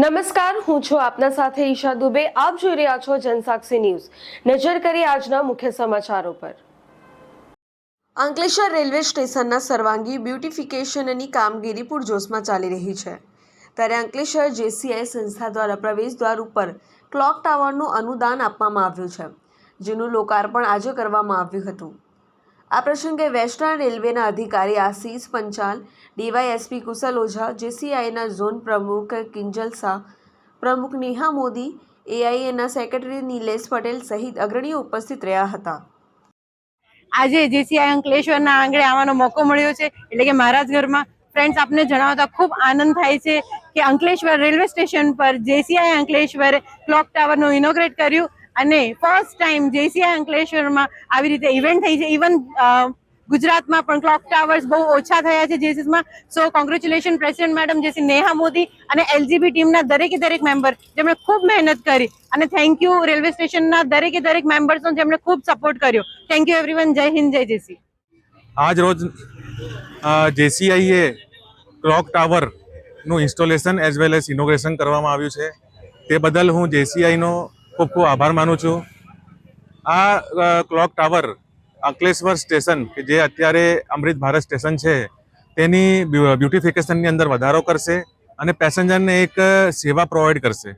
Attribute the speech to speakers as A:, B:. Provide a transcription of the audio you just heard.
A: નમસ્કાર, હું છું આપના સાથે ઈશા દુબે. આપ જોઈ રહ્યા છો જનસાક્ષી ન્યૂઝ. નજર કરી આજના મુખ્ય સમાચારો પર. અંકલેશ્વર રેલવે સ્ટેશનના સર્વાંગી બ્યુટિફિકેશનની કામગીરી પૂરજોશમાં ચાલી રહી છે. ત્યારે અંકલેશ્વર જેસીઆઈ સંસ્થા દ્વારા પ્રવેશ દ્વાર ઉપર ક્લોક ટાવરનું અનુદાન આપવામાં આવ્યું છે, જેનું લોકાર્પણ આજે કરવામાં આવ્યું હતું. આ પ્રસંગે વેસ્ટર્ન રેલવેના અધિકારી આશીષ પંચાલ, ડીવાયએસપી કુશલ ઓઝા, જેસીઆઈના ઝોન પ્રમુખ કિંજલ શાહ, પ્રમુખ નેહા મોદી, એઆઈએના સેક્રેટરી નિલેશ પટેલ સહિત અગ્રણીઓ ઉપસ્થિત રહ્યા હતા.
B: આજે જેસીઆઈ અંકલેશ્વરના આંગણે આવવાનો મોકો મળ્યો છે. એટલે કે મારા જ ઘરમાં ફ્રેન્ડ્સ આપને જણાવતા ખૂબ આનંદ થાય છે કે અંકલેશ્વર રેલવે સ્ટેશન પર જેસીઆઈ અંકલેશ્વરે ક્લોક ટાવરનું ઇનોગ્રેટ કર્યું. અને ફર્સ્ટ ટાઈમ જેસીઆઈ અંકલેશ્વરમાં આવી રીતે ઇવેન્ટ થઈ છે. ઇવન ગુજરાતમાં પણ ક્લોક ટાવર્સ બહુ ઓછા થયા છે જેસીસમાં so congratulation president madam JC Neha Modi અને એલજીબી ટીમના દરેકે દરેક મેમ્બર જેમણે ખૂબ મહેનત કરી. અને થેન્ક યુ રેલવે સ્ટેશનના દરેકે દરેક મેમ્બર્સનો જેમણે ખૂબ સપોર્ટ કર્યો. થેન્ક યુ એવરીવન જય હિન્દ, જય જેસી
C: આજ રોજ જેસીઆઈએ clock ટાવરનું installation as well as inauguration કરવામાં આવ્યું છે. તે બદલ હું જેસીઆઈનો ખૂબ ખૂબ આભાર માનું છું. આ ક્લોક ટાવર અંકલેશ્વર સ્ટેશન, કે જે અત્યારે અમૃત ભારત સ્ટેશન છે, તેની બ્યુટિફિકેશનની અંદર વધારો કરશે અને પેસેન્જરને એક સેવા પ્રોવાઈડ કરશે.